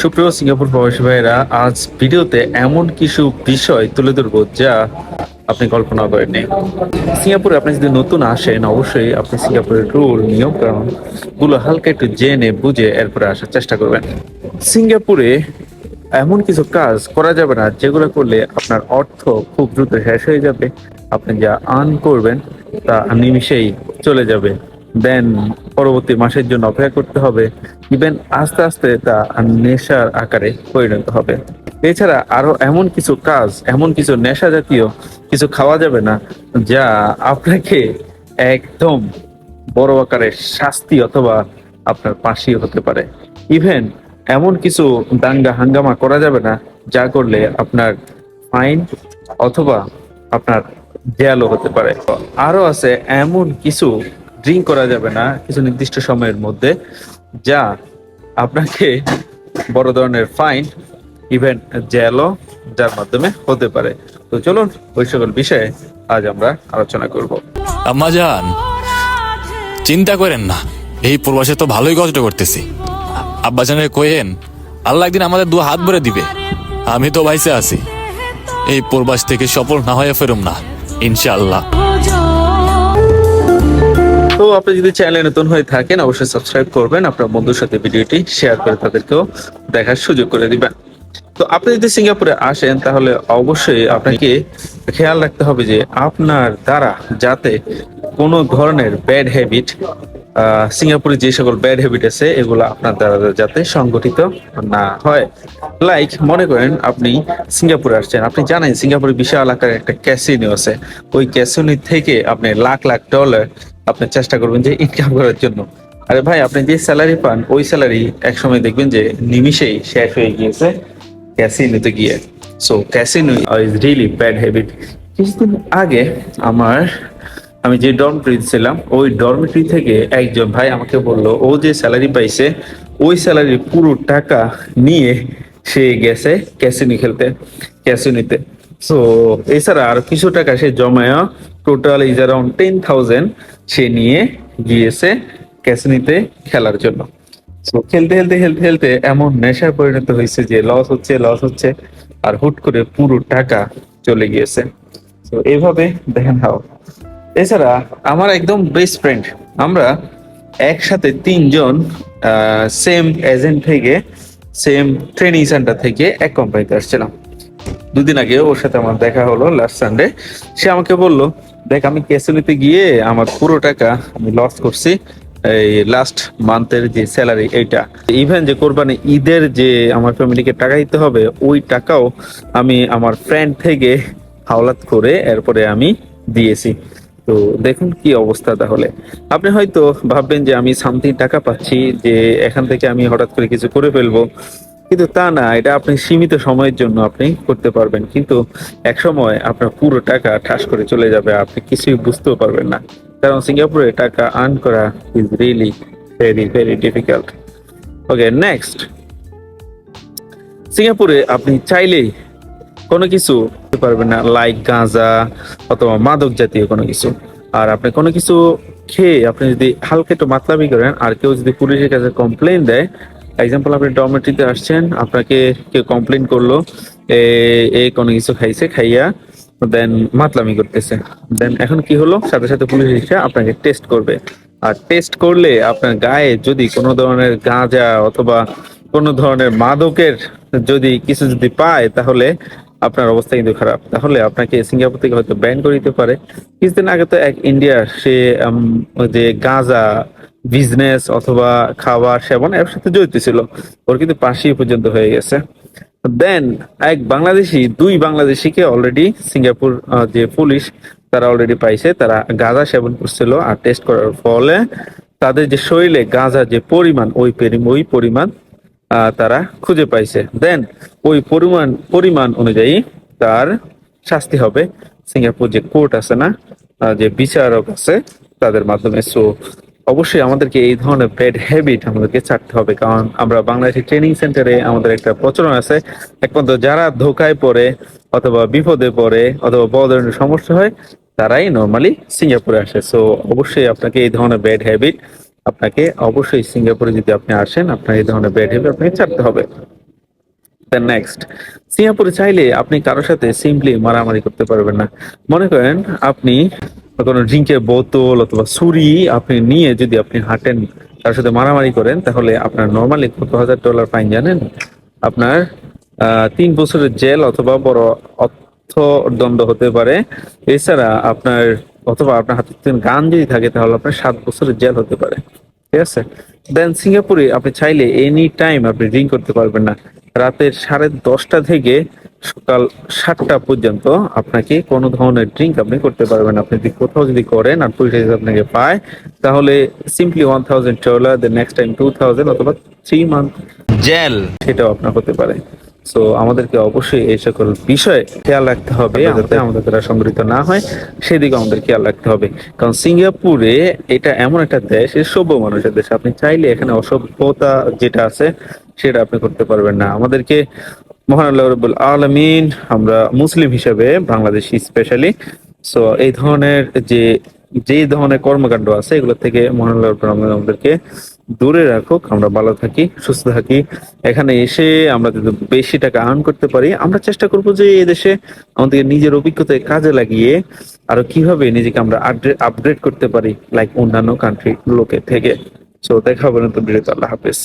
সুপ্রিয় সিঙ্গাপুর প্রবাসী ভাইয়েরা, আজ ভিডিওতে এমন কিছু বিষয় তুলে ধরবো যা আপনি কল্পনা করেননি। সিঙ্গাপুরে আপনি যদি নতুন আসেন, অবশ্যই আপনি সিঙ্গাপুরের রুল নিয়ম কারণগুলো হালকা একটু জেনে বুঝে এরপরে আসার চেষ্টা করবেন। সিঙ্গাপুরে এমন কিছু কাজ করা যাবে না, যেগুলো করলে আপনার অর্থ খুব দ্রুত শেষ হয়ে যাবে। আপনি যা আর্ন করবেন, তা নিমিষেই চলে যাবে। দেন পরবর্তী মাসের জন্য অপেক্ষা করতে হবে। ইভেন আস্তে আস্তে তা নেশার আকারে পরিণত হবে। এছাড়া আরও এমন কিছু কাজ, এমন কিছু নেশা জাতীয় কিছু খাওয়া যাবে না, যা আপনাকে একদম বড় আকারের শাস্তি অথবা আপনার ফাঁসি হতে পারে। ইভেন এমন কিছু দাঙ্গা হাঙ্গামা করা যাবে না, যা করলে আপনার ফাইন অথবা আপনার দেয়ালও হতে পারে। আরও আছে এমন কিছু ড্রিঙ্ক করা যাবে না কিছু নির্দিষ্ট সময়ের মধ্যে, যা আপনাকে বড় ধরনের ফাইন ইভেন জেলও যার মাধ্যমে হতে পারে। তো চলুন, ওই সকল বিষয়ে আজ আমরা আলোচনা করব। আম্মা যান চিন্তা করেন না, এই প্রবাসে তো ভালোই কষ্ট করতেছি। আব্বা জানের কোয়েন আল্লাহ একদিন আমাদের দু হাত ভরে দিবে। আমি তো ভাইসে আছি। এই প্রবাস থেকে সফল না হয়ে ফেরুম না, ইনশাআল্লাহ। তো আপনি যদি চ্যানেলে নতুন হয়ে থাকেন, অবশ্যই সাবস্ক্রাইব করবেন। আপনার বন্ধুর সাথে ভিডিওটি শেয়ার করে তাদেরকেও দেখার সুযোগ করে দিবেন। তো আপনি যদি সিঙ্গাপুরে আসেন, তাহলে অবশ্যই আপনাকে খেয়াল রাখতে হবে যে আপনার দ্বারা যাতে কোনো ধরনের ব্যাড হ্যাবিট সিঙ্গাপুরে যে সকল ব্যাড হ্যাবিট আছে, এগুলো আপনার দ্বারা যাতে সংগঠিত না হয়। লাইক মনে করেন আপনি সিঙ্গাপুরে আসছেন। আপনি জানেন সিঙ্গাপুরে বিশাল আকারের একটা ক্যাসিনো আছে। ওই ক্যাসিনো থেকে আপনি লাখ লাখ ডলার আপনি চেষ্টা করবেন যে ইনকাম করার জন্য। আরে ভাই, আপনি যে স্যালারি পান, ওই স্যালারি একসময় দেখবেন যে নিমিষেই শেষ হয়ে গিয়েছে ক্যাসিনোতে গিয়ে। So casino is really bad habit কিছুদিন আগে আমার, আমি যে ডরমিটরি ছিলাম, ওই ডরমিটরি থেকে একজন ভাই আমাকে বলল, ও যে স্যালারি পাইছে, ওই স্যালারির পুরো টাকা নিয়ে সে গেছে ক্যাসিনো খেলতে ক্যাসিনোতে সো এছাড়া আর কিছু টাকা সে জমায়া total is around ten thousand সে নিয়ে গিয়েছে ক্যাসিনোতে খেলার জন্য। খেলতে খেলতে খেলতে খেলতে এমন নেশায় পরিণত হয়েছে যে লস হচ্ছে লস হচ্ছে, আর হুট করে পুরো টাকা চলে গিয়েছে। তো এইভাবে দেখেন হাও এছাড়া আমার একদম বেস্ট ফ্রেন্ড আমরা একসাথে তিনজন সেম এজেন্ট থেকে সেম ট্রেনিং সেন্টার থেকে এক কোম্পানিতে আসছিলাম। দুদিন আগে ওর সাথে আমার দেখা হলো লাস্ট সানডে সে আমাকে বলল, দেখ, আমি ক্যাসিনোতে গিয়ে আমার পুরো টাকা আমি লস করছি এই লাস্ট মান্থের যে স্যালারি এইটা। ইভেন যে কোরবানি ঈদের যে আমার ফ্যামিলিকে টাকা দিতে হবে, ওই টাকাও আমি আমার ফ্রেন্ড থেকে হাওলাত করে এরপরে আমি দিয়েছি। তো দেখুন কি অবস্থা তাহলে। আপনি হয়তো ভাববেন যে আমি সামথিং টাকা পাচ্ছি যে এখান থেকে আমি হঠাৎ করে কিছু করে ফেলব। কিন্তু তা না, এটা আপনি সীমিত সময়ের জন্য আপনি করতে পারবেন। কিন্তু এক সময় আপনার পুরো টাকা ঠাস করে চলে যাবে, আপনি কিছুই বুঝতেও পারবেন না। কারণ সিঙ্গাপুরে টাকা আর্ন করা is really very very difficult okay next সিঙ্গাপুরে আপনি চাইলেই কোনো কিছু পারবেন না লাইক গাঁজা অথবা মাদক জাতীয় কোনো কিছু। আর আপনি কোনো কিছু খেয়ে আপনি যদি হালকা একটু মাতলামি করেন, আর কেউ যদি পুলিশের কাছে কমপ্লেন দেয় এক্সাম্পল আপনি ডরমেটরিতে আসছেন, আপনাকে কেউ কমপ্লেন করল, এ কোনো কিছু খাইছে, খাইয়া দেন মাতলামি করতেছে। দেন এখন কি হলো? সাথে সাথে পুলিশ এসে আপনাকে টেস্ট করবে। আর টেস্ট করলে আপনার গায়ে যদি কোনো ধরনের গাঁজা অথবা কোনো ধরনের মাদকের যদি কিছু যদি পায়, তাহলে আপনার অবস্থা কিন্তু খারাপ। তাহলে আপনাকে সিঙ্গাপুর থেকে হয়তো ব্যান করে দিতে পারে। কিছুদিন আগে তো এক ইন্ডিয়ার সে যে গাঁজা বিজনেস অথবা খাবার সেবন এর সাথে জড়িত ছিল। ওর কিন্তু পাশি পর্যন্ত হয়ে গেছে। দেন এক বাংলাদেশি, দুই বাংলাদেশিকে অলরেডি সিঙ্গাপুর যে পুলিশ, তারা অলরেডি পাইছে। তারা গাঁজা সেবন করছিল আর টেস্ট করার ফলে তাদের যে শরীরে গাঁজা যে পরিমাণ, ওই ওই পরিমাণ তারা খুঁজে পাইছে। দেন ওই পরিমাণ পরিমাণ অনুযায়ী তার শাস্তি হবে। সিঙ্গাপুর যে কোর্ট আছে না যে বিচারক আছে, তাদের মাধ্যমে। সো অবশ্যই আমাদেরকে এই ধরনের ব্যাড হ্যাবিট আমাদেরকে ছাড়তে হবে, কারণ আমরা বাংলাদেশের ট্রেনিং সেন্টারে আমাদের একটা প্রচলন আছে। একমাত্র যারা ধোকায় পড়ে অথবা বিপদে পড়ে অথবা বড় ধরনের সমস্যা হয়, তারাই নর্মালি সিঙ্গাপুরে আসে। সো অবশ্যই আপনাকে এই ধরনের ব্যাড হ্যাবিট আপনাকে অবশ্যই সিঙ্গাপুরে যদি আপনি আসেন, আপনার এই ধরনের ব্যাড হ্যাবিট আপনাকে ছাড়তে হবে। নেক্সট সিঙ্গাপুরে চাইলে আপনি কারোর সাথে সিম্পলি মারামারি করতে পারবেন না। মনে করেন আপনি কোনো ড্রিঙ্কের বোতল অথবা ছুরি আপনি নিয়ে যদি আপনি হাঁটেন, তার সাথে মারামারি করেন, তাহলে আপনার নর্মালি কত হাজার ডলার ফাইন জানেন? আপনার তিন বছরের জেল অথবা বড় অর্থ দণ্ড হতে পারে। এছাড়া আপনার, অথবা আপনার হাতে গান যদি থাকে, তাহলে আপনার সাত বছরের জেল হতে পারে। ঠিক আছে? দেন সিঙ্গাপুরে আপনি চাইলে এনি টাইম আপনি ড্রিঙ্ক করতে পারবেন না। রাতের সাড়ে দশটা থেকে সকাল সাতটা পর্যন্ত আপনাকে কোনো ধরনের ড্রিঙ্ক আপনি করতে পারবেন। আপনি যদি কোথাও যদি করেন আর পুলিশ আপনাকে পায় তাহলে simply one thousand dollar the next time two thousand অথবা থ্রি মান্থ জেল সেটাও আপনার হতে পারে। সো আমাদেরকে অবশ্যই এই সকল বিষয়ে খেয়াল রাখতে হবে যাতে আমাদের দ্বারা সংগঠিত না হয়। সেদিকে আমাদের খেয়াল রাখতে হবে। কারণ সিঙ্গাপুরে এটা এমন একটা দেশ এর সভ্য মানুষের দেশ। আপনি চাইলে এখানে অসভ্যতা যেটা আছে সেটা আপনি করতে পারবেন না। আমাদেরকে আলমিন, আমরা মুসলিম হিসেবে, বাংলাদেশি স্পেশালি সো এই ধরনের যে যে ধরনের কর্মকাণ্ড আছে, এগুলো থেকে আমাদেরকে দূরে রাখুক, আমরা ভালো থাকি, সুস্থ থাকি। এখানে এসে আমরা যদি বেশি টাকা আর্ন করতে পারি, আমরা চেষ্টা করব যে এই দেশে আমাদের নিজের অভিজ্ঞতায় কাজে লাগিয়ে আরও কীভাবে নিজেকে আমরা আপগ্রেড করতে পারি লাইক অন্যান্য কান্ট্রি লোকের থেকে। সো দেখা হবে নতুন আল্লাহ হাফেজ।